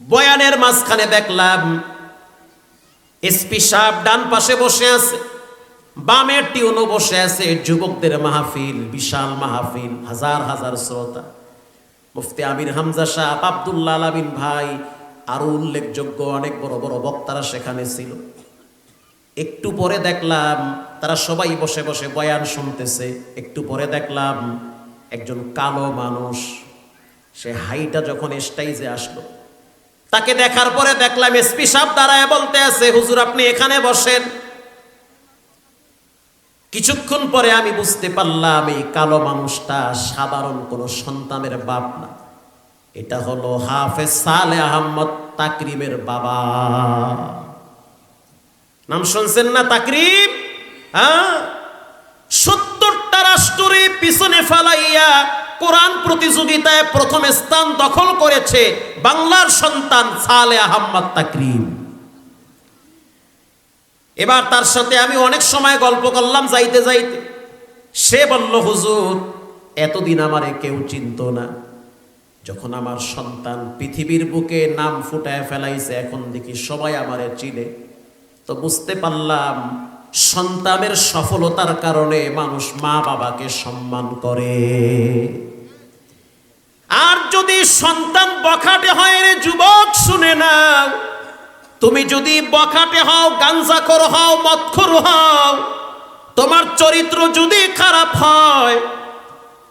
বয়ানের মাঝখানে দেখলাম এসপি সাহেব ডান পাশে বসে আছে বামের টিউনও বসে আছে, যুবকদের মাহফিল, বিশাল মাহফিল, হাজার হাজার শ্রোতা। মুফতি আমির হামজা সাহ, আবদুল্লাহ আলামিন ভাই, আরও উল্লেখযোগ্য অনেক বড় বড় বক্তারা সেখানে ছিল। একটু পরে দেখলাম, তারা সবাই বসে বসে বয়ান শুনতেছে। একটু পরে দেখলাম, একজন কালো মানুষ, সে হাইটা যখন স্টাইজে আসলো। তাকে দেখার পরে দেখলাম এসপি সাহেব দাঁড়ায় বলতে আছে, হুজুর, আপনি এখানে বসেন। কিছুক্ষণ পরে আমি বুঝতে পারলাম এই কালো মানুষটা সাধারণ কোনো সন্তানের বাপ না। এটা হলো হাফেজ সালে আহমদ তাকরিমের বাবা। নাম শুনছেন না তাকরিম? হ্যাঁ? সত্তরটা রাষ্ট্রের পিছনে ফালাইয়া কোরআন প্রতিযোগিতায় প্রথম স্থান দখল করেছে বাংলার সন্তান সালে আহম্মদ তাকরিম। এবার তার সাথে আমি অনেক সময় গল্প করলাম যাইতে যাইতে। সে বলল, হুজুর, এতদিন আমারে কেউ চিনত না। যখন আমার সন্তান পৃথিবীর বুকে নাম ফুটায় ফেলাইছে, এখন দেখি সবাই আমারে চিনে। তো বুঝতে পারলাম, সন্তানের সফলতার কারণে মানুষ মা বাবাকে সম্মান করে। যদি সন্তান বখাটে হয় রে যুবক, শুনে নাও। তুমি যদি বখাটে হও, গাঞ্জাখোর হও, মদখোর হও, তোমার চরিত্র যদি খারাপ হয়,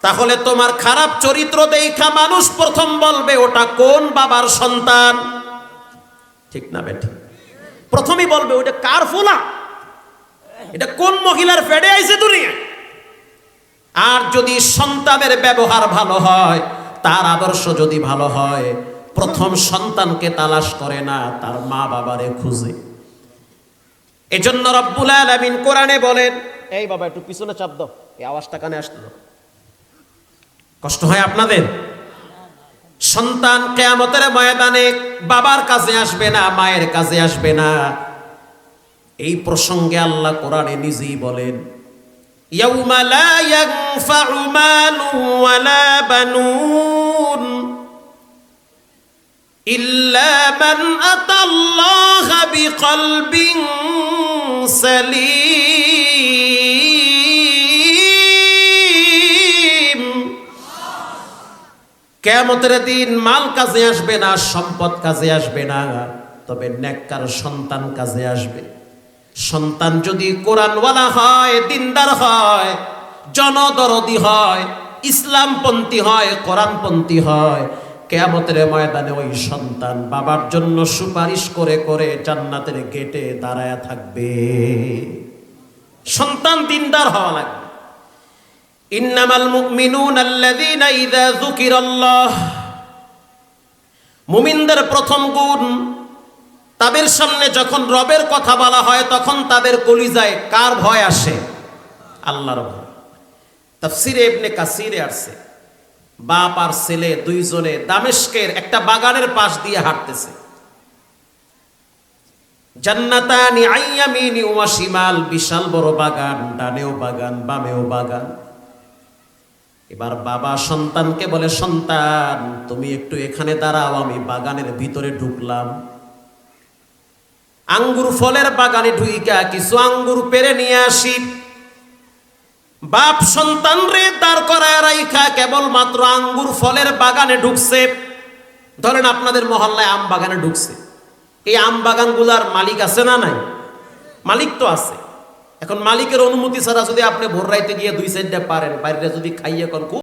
তাহলে তোমার খারাপ চরিত্র দেখা মানুষ প্রথম বলবে, ওটা কোন বাবার সন্তান? ঠিক না বেঠিক প্রথমেই বলবে ওটা কার ফোলা? এটা কোন মহিলার ফেডে আইছে দুনিয়া আর যদি সন্তানের ব্যবহার ভালো হয় তার আদর্শ যদি ভালো হয়, প্রথম সন্তানকে তালাশ করে না, তার মা বাবারে খুঁজে। এজন্য রব্বুল আলামিন কোরআনে বলেন, এই বাবা, একটু পিছনে চাপ দাও, এই আওয়াজটা কানে দাও কষ্ট হয় আপনাদের? সন্তান কেয়ামতের ময়দানে বাবার কাছে আসবে না, মায়ের কাছে আসবে না। এই প্রসঙ্গে আল্লাহ কোরআনে নিজেই বলেন, ইয়াউমা লা ইয়ানফাউ মালু ওয়ালা বানুন ইল্লা মান আতাল্লাহা বিকলবিন সালিম কেয়ামতের দিন মাল কাজে আসবে না, সম্পদ কাজে আসবে না, তবে নেককার সন্তান কাজে আসবে। সন্তান যদি কোরআনওয়ালা হয়, দিনদার হয়, জনদরদি হয়, ইসলামপন্থী হয়, কোরআনপন্থী হয় কেয়ামতের ময়দানে ওই সন্তান বাবার জন্য সুপারিশ করে করে জান্নাতের গেটে দাঁড়ায় থাকবে। সন্তান দিনদার হওয়া লাগবে। ইন্নামাল মুমিনুন আল্লাযীনা ইযা যুকিরাল্লাহ। মুমিনদের প্রথম গুণ, তাদের সামনে যখন রবের কথা বলা হয়, তখন তাদের কলিজায় কার ভয় আসে? আল্লাহর ভয়। তাফসিরে ইবনে কাসিরে আসছে বাপ আর ছেলে দুইজনে দামেস্কের একটা বাগানের পাশ দিয়ে হাঁটতেছে। জান্নাতানি আইয়ামিনি ওয়া বিশাল বড় বাগান, ডানেও বাগান, বামেও বাগান। এবার বাবা সন্তানকে বলে, সন্তান, তুমি একটু এখানে দাঁড়াও, আমি বাগানের ভিতরে ঢুকলাম। আঙ্গুর ফলের বাগানে ঢুইকা কিছু আঙ্গুর পেরে নিয়ে আসি। বাপ সন্তান রে দাঁড় রাইখা কেবল মাত্র আঙ্গুর ফলের বাগানে ঢুকছে। ধরেন আপনাদের মহল্লায় আম বাগানে ঢুকছে। এই আম বাগানগুলার মালিক আছে না নাই? মালিক তো আছে। এখন মালিকের অনুমতি ছাড়া যদি আপনি ভোর রাইতে গিয়ে দুই সাইডটা পারেন, বাইরে যদি খাইয়ে এখন খুব